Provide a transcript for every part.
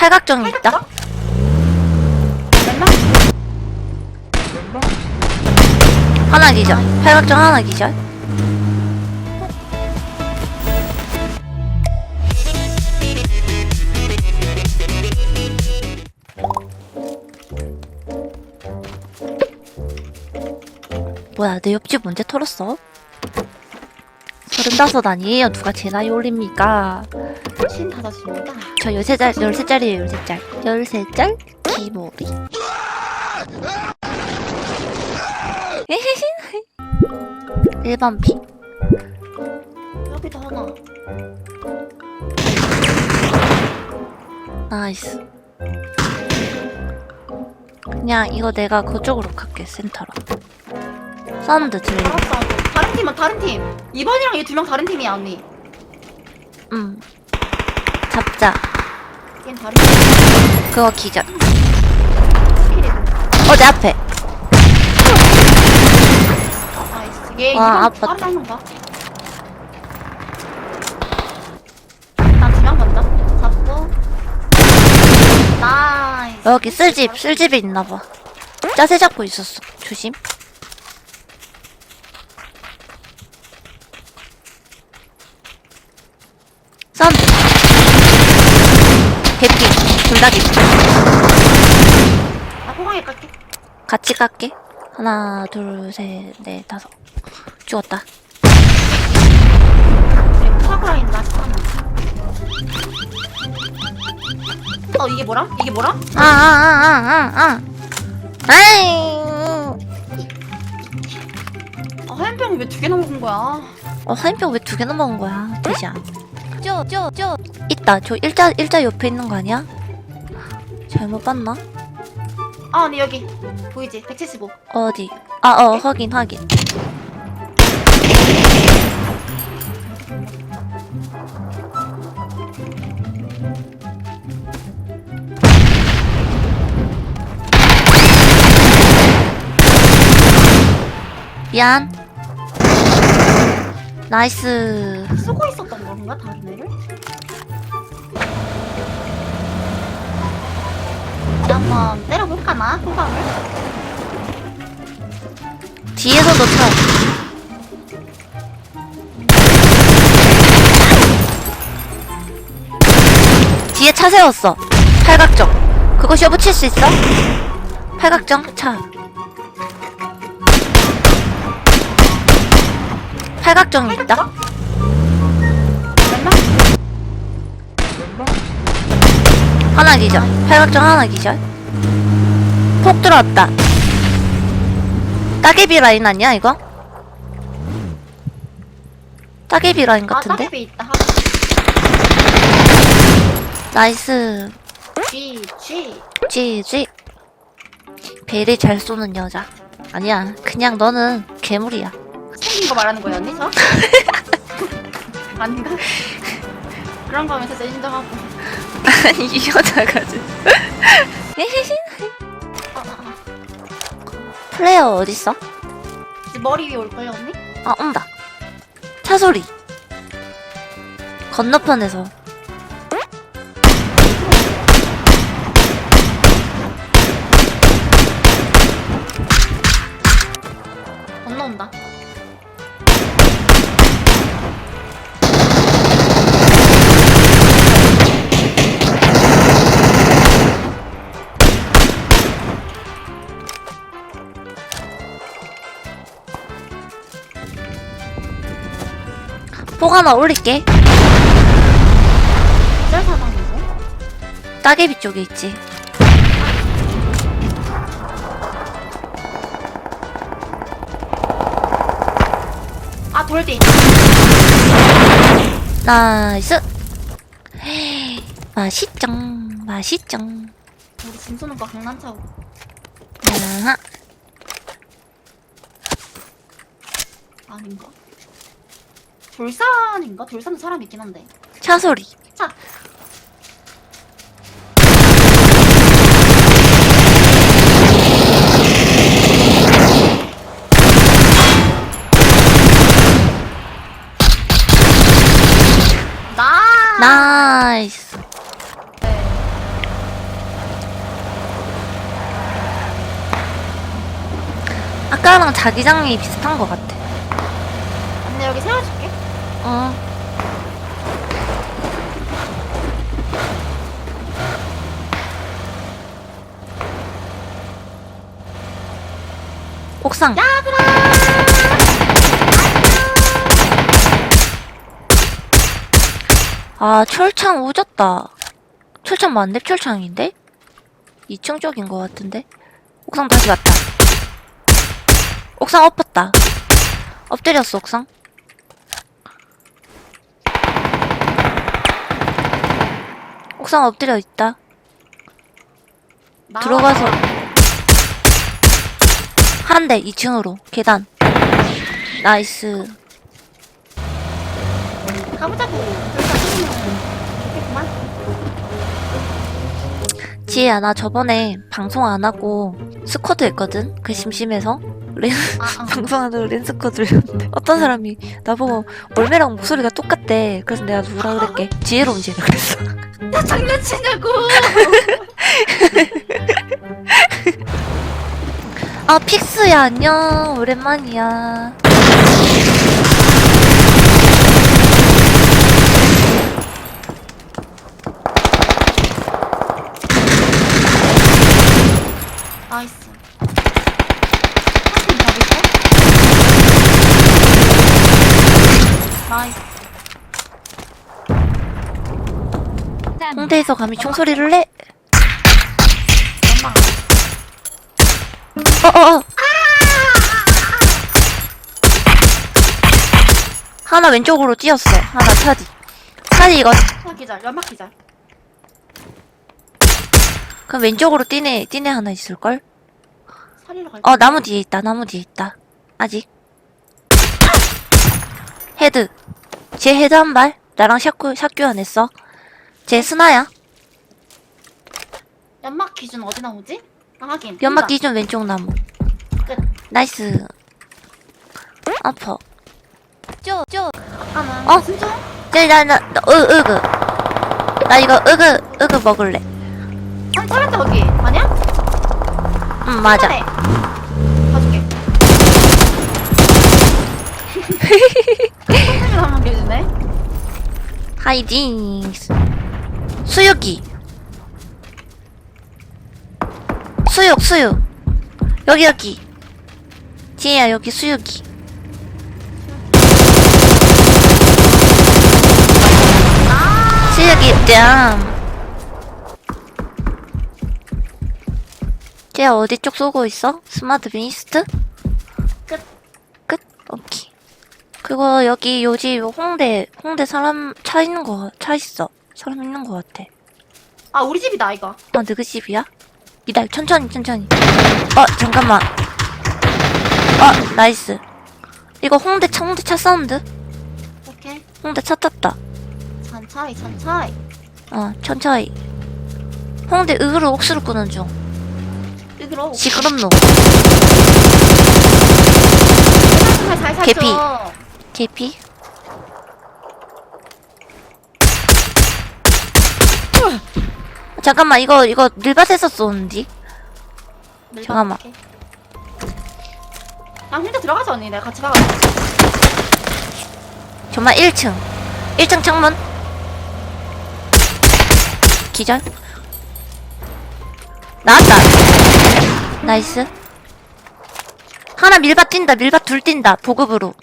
팔각정이 있다. 하나 기절. 팔각정 하나 기절. 뭐야, 내 옆집 언제 털었어? 서른다섯 아니에요? 누가 제 나이 올립니까? 신 다섯입니다. 저 열세짤, 열세짤이에요, 열세짤. 열세짤? 기모리. 일반 피. 여기도 하나. 나이스. 그냥 이거 내가 그쪽으로 갈게, 센터로. 사운드. 알았어. 다른 팀은 다른 팀. 이번이랑 얘 두 명 다른 팀이야 언니. 응. 잡자. 다른 팀. 그거 기절. 어, 내 앞에. 나이스. 얘 와, 아팠다. 간다. 잡고. 나이스. 여기 쓸집, 쓸집에 있나봐. 짜세 잡고 있었어. 조심. 사운드. 개피. 둘다 개피. 나 호강에 깔게. 같이 깎게. 하나, 둘, 셋, 넷, 다섯. 죽었다. 파그라인 나 잠깐만. 어 이게 뭐라? 이게 뭐라? 아, 아, 아, 아, 아, 아. 아이. 아 화염병 왜 두 개나 먹은 거야? 어, 화인병 왜 두 개나 먹은 거야? 대장. 쪼, 쪼, 쪼. 있다. 저 일자, 일자 옆에 있는 거 아니야? 잘못 봤나? 아 언니 여기 보이지? 175. 어디? 아, 어, 확인, 확인. 미안. 나이스. 쓰고 있었던 건가 다른 애를? 한번 때려볼까나 호감을? 뒤에서도 차. 뒤에 차 세웠어. 팔각정. 그거 쇼 붙일 수 있어? 팔각정 차. 팔각정이 있다. 하나 기절. 팔각정 하나 기절. 폭 들어왔다. 따개비 라인 아니야 이거? 따개비 라인 아 같은데? 따개비 있다. 나이스. G G. 찌찌. 베리 잘 쏘는 여자. 아니야. 그냥 너는 괴물이야. 생긴 거 말하는 거야 언니 저? 아닌가? 그런 거면 진짜 인정하고. 아니 이 여자가 지 어. 플레이어 어딨어? 이제 머리 위에 올걸요 언니? 아 온다. 차 소리. 건너편에서. 건너온다. 폭 하나 올릴게. 짤 사망이고. 따개비 쪽에 있지. 아 돌디. 나이스. 맛있쩡. 맛있쩡. 우리 짐 오빠 강남차고. 야하. 아닌가? 돌산인가? 돌산은 사람 있긴 한데. 차 소리. 차. 나이스 아까랑 자기장이 비슷한 것 같아. 근데 여기 세워줄 게. 어. 옥상. 아, 철창 오졌다. 철창 맞네? 철창인데? 2층 쪽인 것 같은데? 옥상 다시 왔다. 옥상 엎었다. 엎드렸어, 옥상. 옥상 엎드려 있다. 나와. 들어가서 한 대 2층으로 계단. 나이스. 가보자고. 지혜야, 나 저번에 방송 안 하고 스쿼드 했거든? 그 심심해서. 렌, 아, 아. 방송하다가 렌스쿼드를 했는데. 어떤 사람이 나보고 올매랑 목소리가 똑같대. 그래서 내가 누구라 그랬게. 지혜로운 지혜라 그랬어. 나 장난치냐고. 아, 픽스야, 안녕. 오랜만이야. 나이스. 한팀 잡을게. 나이스. 홍대에서 감히 총소리를 내? 연막. 어어어. 하나 왼쪽으로 뛰었어. 하나 차디. 차디 이거 연막 기절. 연막 기절. 그럼 왼쪽으로 뛰네 뛰네 하나 있을걸? 살리러. 어 나무 뒤에 있다. 나무 뒤에 있다. 아직. 헤드. 쟤 헤드 한 발. 나랑 샷교 샷교 안 했어. 쟤 스나야. 연막 기준 어디 나오지? 아, 확인. 연막. 기준 왼쪽 나무. 끝. 나이스. 아파. 쪼, 쪼. 아까는 어? 쟤, 나, 나, 나, 으, 으그. 나 이거 으그, 으그 먹을래. 아니 살았다 거기. 아니야? 응, 맞아. 봐줄게. 선생님 한번 해주네. 하이딩. 수육이. 수육, 수육. 여기, 여기. 지혜야, 여기 수육이. 수육이, 짱. 쟤 어디 쪽 쏘고 있어? 스마트 비니스트? 끝. 끝? 오케이. 그거 여기 요지 홍대, 홍대 사람 차 있는 거, 차 있어. 사람 있는 거 같아. 아 우리 집이다 이거. 아, 누구 집이야? 기다려, 천천히, 천천히. 어, 잠깐만. 어, 나이스. 이거 홍대 차, 홍대 차 사운드? 오케이. 홍대 차 탔다. 천천히 천천히. 어, 천천히. 홍대 으로 옥수를 끄는 중. 으그러. 시끄럽노. 개피. 개피? 잠깐만, 이거, 이거, 늘밭에서 쏘는디? 늙어 잠깐만. 볼게. 아 혼자 들어가자 언니. 내가 같이 가가. 정말 1층. 1층 창문. 기절. 나왔다. 나이스. 하나 밀밭 뛴다. 밀밭 둘 뛴다. 보급으로.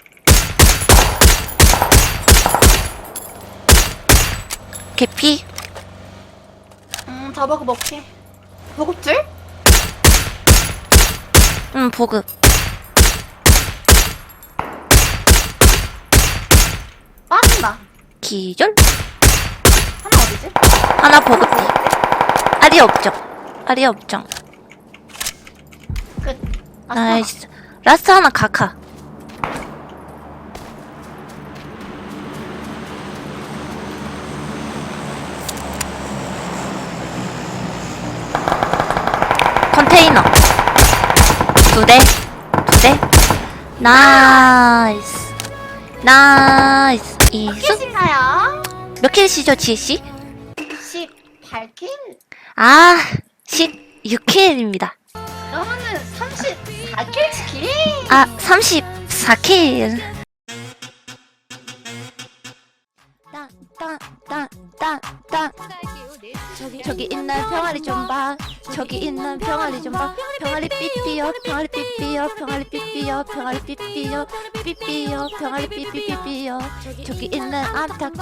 개피. 음 저버그 먹게. 보급줄? 응, 보급. 빠진다. 기절. 하나 어디지? 하나 보급 뒤. 알이 없죠. 알이 없죠. 끝. 아, 나이스. 라스트 하나 가카. 컨테이너. 두 대. 두 대. 나이스. 나이스. 이수. 몇킬인가요? 몇 킬이시죠, 지혜씨? 18킬? 아, 16킬입니다. 그러면은 34 4킬 치킨. 아 34킬 딴딴딴딴딴 저기 저기 있는 병아리 좀봐 저기 있는 병아리 좀 봐. 병아리 삐삐요 병아리 삐삐요 병아리 삐삐요 병아리 삐삐요 삐삐요 병아리 삐삐삐삐요. 저기 있는 암탉